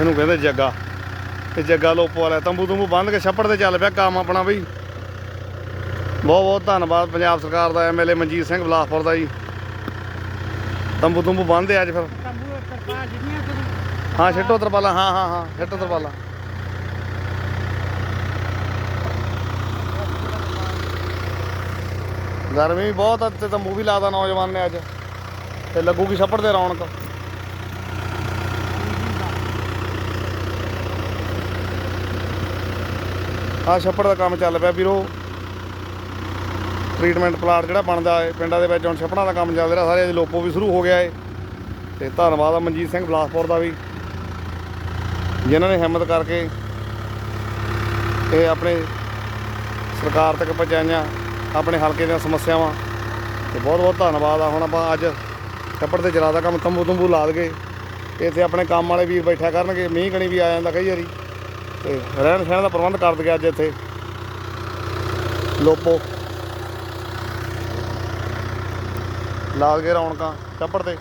ਇਹਨੂੰ ਕਹਿੰਦੇ ਜੱਗਾ। ਤੇ ਜੱਗਾ ਲੋਪੋ ਵਾਲਾ ਤੰਬੂ ਤੰਬੂ ਬੰਨ ਕੇ ਛੱਪੜ ਤੇ ਚੱਲ ਪਿਆ ਕੰਮ ਆਪਣਾ ਬਈ। ਬਹੁਤ ਬਹੁਤ ਧੰਨਵਾਦ ਪੰਜਾਬ ਸਰਕਾਰ ਦਾ ਐਮਐਲਏ ਮਨਜੀਤ ਸਿੰਘ ਬਲਾਸਪੁਰ ਦਾ ਜੀ। ਤੰਬੂ ਤੰਬੂ ਬੰਨਦੇ ਅੱਜ ਫਿਰ। ਹਾਂ ਛੱਟੋ ਤਰਪਾਲਾ ਹਾਂ ਹਾਂ ਹਾਂ ਛੱਟੋ ਤਰਪਾਲਾ। ਗਰਮੀ ਬਹੁਤ ਤੇ ਤੰਬੂ ਵੀ ਲਾਦਾ ਨੌਜਵਾਨ ਨੇ ਅੱਜ। ਤੇ ਲੱਗੂਗੀ ਛੱਪੜ ਤੇ ਰੌਣਕ। ਆ ਛੱਪੜ ਦਾ ਕੰਮ ਚੱਲ ਪਿਆ ਵੀਰੋ। ਟ੍ਰੀਟਮੈਂਟ ਪਲਾਂਟ ਜਿਹੜਾ ਬਣਦਾ ਹੈ, ਪਿੰਡਾਂ ਦੇ ਵਿੱਚ ਹੁਣ ਛੱਪੜਾਂ ਦਾ ਕੰਮ ਚੱਲ ਰਿਹਾ, ਸਾਰੇ ਦੇ ਲੋਪੋ ਵੀ ਸ਼ੁਰੂ ਹੋ ਗਿਆ ਏ। ਤੇ ਧੰਨਵਾਦ ਆ ਮਨਜੀਤ ਸਿੰਘ ਬਲਾਸਪੁਰ ਦਾ ਵੀ, ਜਿਨ੍ਹਾਂ ਨੇ ਹਿੰਮਤ ਕਰਕੇ ਇਹ ਆਪਣੇ ਸਰਕਾਰ ਤੱਕ ਪਹੁੰਚਾਈਆਂ, ਆਪਣੇ ਹਲਕੇ ਦੀਆਂ ਸਮੱਸਿਆਵਾਂ। ਤੇ ਬਹੁਤ ਬਹੁਤ ਧੰਨਵਾਦ ਆ। ਹੁਣ ਆਪਾਂ ਅੱਜ ਛੱਪੜ ਤੇ ਚਲਾ ਦਾ ਕੰਮ ਤੰਬੂ ਤੰਬੂ ਲਾ ਦਗੇ ਇੱਥੇ ਆਪਣੇ ਕੰਮ ਵਾਲੇ ਵੀਰ ਬੈਠਾ ਕਰਨਗੇ, ਮੀਂਹ ਕਣੀ ਵੀ ਆ ਜਾਂਦਾ ਕਈ ਵਾਰੀ। ਤੇ ਰਹਿਣ ਸਹਿਣ ਦਾ ਪ੍ਰਬੰਧ ਕਰ ਦਿੱਤਾ ਅੱਜ ਇੱਥੇ। ਲੋਪੋ। ਲਾ ਕੇ ਰੌਣਕਾਂ ਚੱਪੜ ਤੇ।